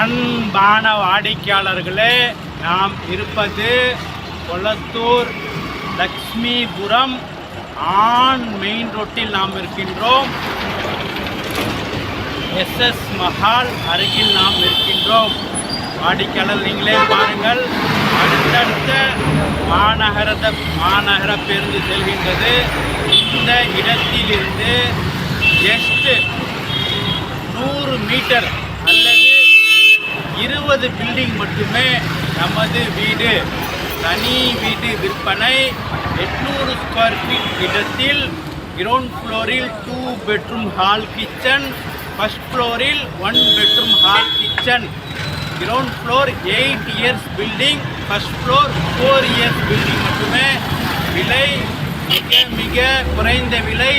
அன்பான வாடிக்கையாளர்களே நாம் இருப்பது கொளத்தூர் லக்ஷ்மிபுரம் ஆன் மெயின் ரோட்டில் நாம் இருக்கின்றோம். எஸ்எஸ் மஹால் அருகில் நாம் இருக்கின்றோம். வாடிக்கையாளர் நீங்களே பாருங்கள். அடுத்தடுத்த மாநகரத மாநகர பேருந்து செல்கின்றது. இந்த இடத்திலிருந்து ஜஸ்ட் நூறு மீட்டர் இருபது பில்டிங் மட்டுமே நமது வீடு. தனி வீடு விற்பனை எட்நூறு ஸ்கொயர் ஃபீட் இடத்தில் கிரவுண்ட் ஃப்ளோரில் two bedroom hall kitchen first ஃப்ளோரில் one bedroom hall kitchen ground floor eight years building first floor four years building மட்டுமே விலை மிக மிக குறைந்த விலை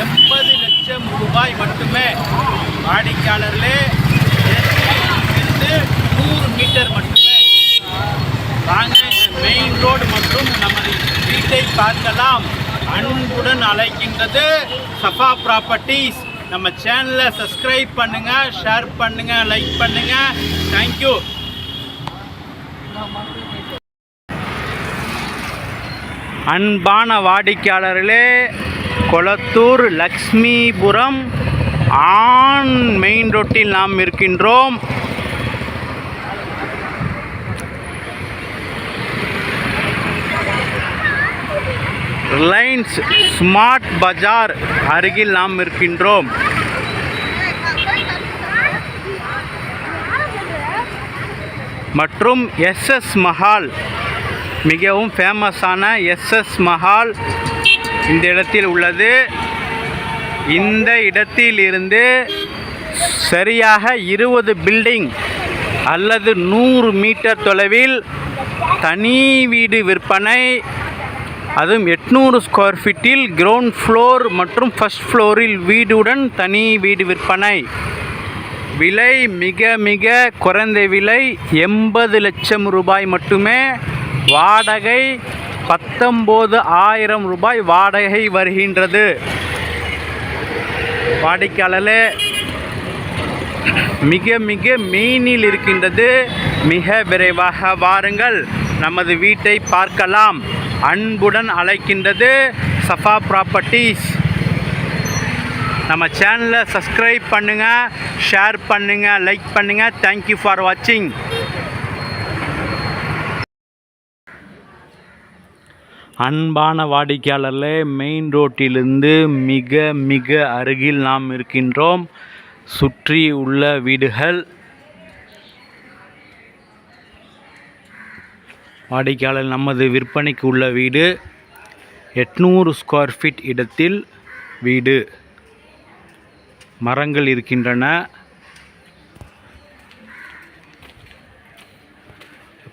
எண்பது லட்சம் ரூபாய் மட்டுமே. வாடிக்கையாளர்களே இருந்து நூறு மீட்டர் மட்டுமே வாங்க இந்த மெயின் ரோடு மற்றும் நமது வீட்டை பார்க்கலாம். அன்புடன் அழைக்கின்றது சஃபா ப்ராப்பர்ட்டிஸ் நம்ம சேனலை சப்ஸ்கிரைப் பண்ணுங்க ஷேர் பண்ணுங்க லைக் பண்ணுங்க. தேங்க்யூ அன்பான வாடிக்கையாளர்களே கொளத்தூர் லக்ஷ்மிபுரம் ஆன் மெயின் ரோட்டில் நாம் இருக்கின்றோம். ரிலையன்ஸ் ஸ்மார்ட் பஜார் அருகில் நாம் இருக்கின்றோம். மற்றும் எஸ்எஸ் மஹால் மிகவும் ஃபேமஸான எஸ்எஸ் மஹால் இந்த இடத்தில் உள்ளது. இந்த இடத்தில் இருந்து சரியாக இருபது பில்டிங் அல்லது நூறு மீட்டர் தொலைவில் தனி வீடு விற்பனை அதுவும் எட்நூறு ஸ்கொயர் ஃபீட்டில் கிரவுண்ட் ஃப்ளோர் மற்றும் ஃபர்ஸ்ட் ஃப்ளோரில் வீடுடன் தனி வீடு விற்பனை. விலை மிக மிக குறைந்த விலை எண்பது லட்சம் ரூபாய் மட்டுமே. வாடகை பத்தொம்போது ஆயிரம் ரூபாய் வாடகை வருகின்றது. வாடிக்கையாளரே மிக மிக மெயினில் இருக்கின்றது. மிக விரைவாக வாருங்கள். நமது வீட்டை பார்க்கலாம். அன்புடன் அழைக்கின்றது சஃபா ப்ராப்பர்ட்டிஸ் நம்ம சேனலை சப்ஸ்கிரைப் பண்ணுங்கள் ஷேர் பண்ணுங்கள் லைக் பண்ணுங்கள் தேங்க்யூ ஃபார் வாட்சிங் அன்பான வாடிக்கையாளர்களே மெயின் ரோட்டிலிருந்து மிக மிக அருகில் நாம் இருக்கின்றோம். சுற்றி உள்ள வீடுகள் வாடிக்கையாளர் நமது விற்பனைக்கு உள்ள வீடு. எட்நூறு ஸ்கொயர் ஃபீட் இடத்தில் வீடு. மரங்கள் இருக்கின்றன.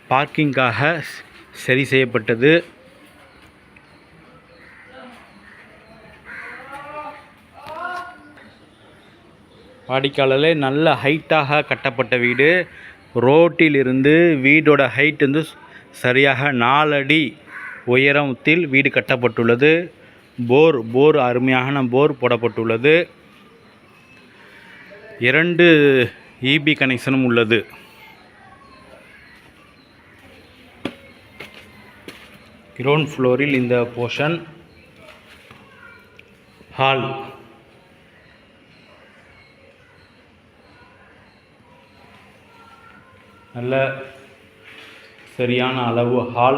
பார்க்கிங்காக சரி செய்யப்பட்டது. வாடிக்கையாளர்களே நல்ல ஹைட்டாக கட்டப்பட்ட வீடு. ரோட்டிலிருந்து வீடோட ஹைட் வந்து சரியாக நாலடி உயரத்தில் வீடு கட்டப்பட்டுள்ளது. போர் போர் அருமையான போர் போடப்பட்டுள்ளது. இரண்டு இபி கனெக்ஷனும் உள்ளது. கிரவுண்ட் ஃப்ளோரில் இந்த போர்ஷன் ஹால் நல்ல சரியான அளவு ஹால்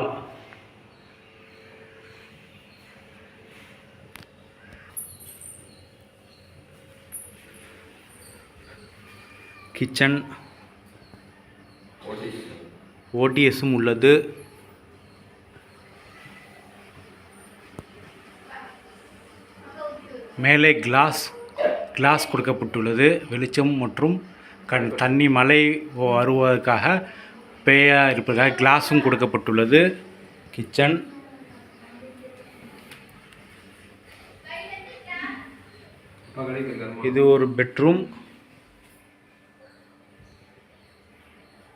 கிச்சன் ஓடிஎஸும் உள்ளது. மேலே கிளாஸ் கிளாஸ் கொடுக்கப்பட்டுள்ளது. வெளிச்சம் மற்றும் கண் தண்ணி மழை வருவதற்காக பேயாக இருப்பதாக கிளாஸும் கொடுக்கப்பட்டுள்ளது. கிச்சன். இது ஒரு பெட்ரூம்.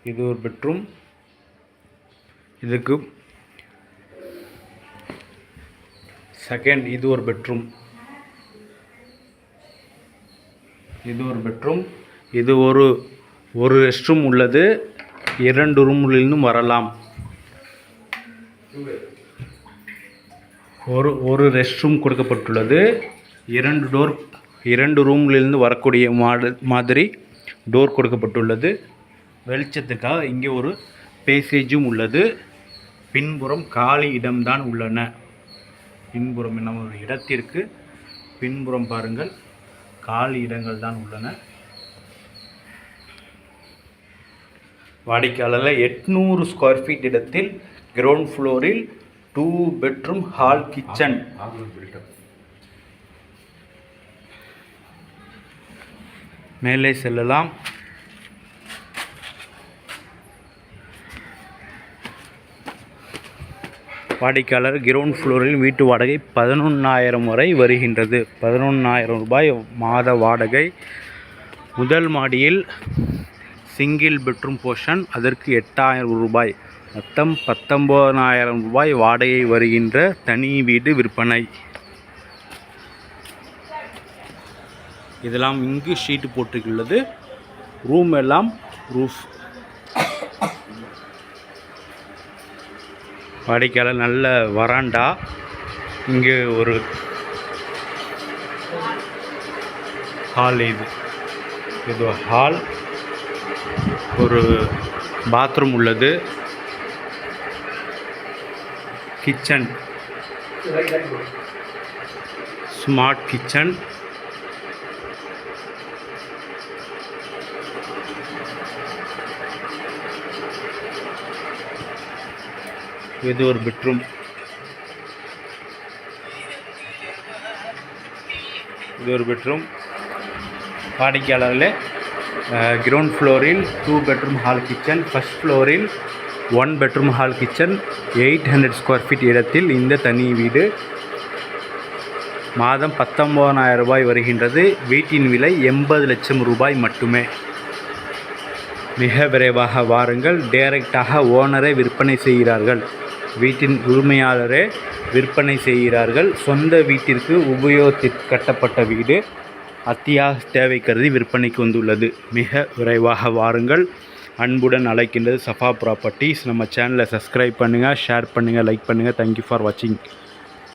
இது ஒரு பெட்ரூம். இதுக்கு செகண்ட் இது ஒரு பெட்ரூம். இது ஒரு பெட்ரூம். இது ஒரு ஒரு ரெஸ்ட் ரூம் உள்ளது. இரண்டு ரூம்களிலும் வரலாம். ஒரு ஒரு ரெஸ்ட் ரூம் கொடுக்கப்பட்டுள்ளது. இரண்டு டோர் இரண்டு ரூம்களிலிருந்து வரக்கூடிய மாடு மாதிரி டோர் கொடுக்கப்பட்டுள்ளது. வெளிச்சத்துக்காக இங்கே ஒரு பேசேஜும் உள்ளது. பின்புறம் காலி இடம்தான் உள்ளன. பின்புறம் நம்ம ஒரு இடத்திற்கு பின்புறம் பாருங்கள். காலி இடங்கள் தான் உள்ளன. வாடிக்கையாளரில் எட்நூறு ஸ்கொயர் ஃபீட் இடத்தில் கிரவுண்ட் ஃப்ளோரில் டூ பெட்ரூம் ஹால் கிச்சன் மேலே செல்லலாம். வாடிக்கையாளர் கிரவுண்ட் ஃப்ளோரில் வீட்டு வாடகை பதினொன்றாயிரம் வரை வருகின்றது. பதினொன்றாயிரம் ரூபாய் மாத வாடகை. முதல் மாடியில் சிங்கிள் பெட்ரூம் போர்ஷன். அதற்கு எட்டாயிரம் ரூபாய். மொத்தம் பத்தொம்போதாயிரம் ரூபாய் வாடகை வருகின்ற தனி வீடு விற்பனை. இதெல்லாம் இங்கு ஷீட்டு போட்டுள்ளது ரூம் எல்லாம் ரூஃப். வாடிக்கையாளர் நல்ல வராண்டா? இங்கே ஒரு ஹால் இது. இது ஹால். ஒரு பாத்ரூம் உள்ளது. கிச்சன் ஸ்மார்ட் கிச்சன் இது ஒரு பெட்ரூம் இது ஒரு பெட்ரூம் வாடிக்கையாளர்களே கிரவுண்ட் ஃப்ளோரில் two bedroom hall kitchen first ஃப்ளோரில் one bedroom hall kitchen eight hundred square feet இடத்தில் இந்த தனி வீடு. மாதம் பத்தொம்போதாயிரம் ரூபாய் வருகின்றது. வீட்டின் விலை எண்பது லட்சம் ரூபாய் மட்டுமே. மிக விரைவாக வாருங்கள். டைரக்டாக ஓனரே விற்பனை செய்கிறார்கள். வீட்டின் உரிமையாளரே விற்பனை செய்கிறார்கள். சொந்த வீட்டிற்கு உபயோகத்திற்கு கட்டப்பட்ட வீடு. அத்தியாவசிய தேவை கருதி விற்பனைக்கு வந்துள்ளது. மிக விரைவாக வாருங்கள். அன்புடன் அழைக்கின்றது சஃபா ப்ராப்பர்ட்டிஸ். நம்ம சேனலை சப்ஸ்கிரைப் பண்ணுங்கள் ஷேர் பண்ணுங்கள் லைக் பண்ணுங்கள் தேங்க்யூ ஃபார் வாட்சிங்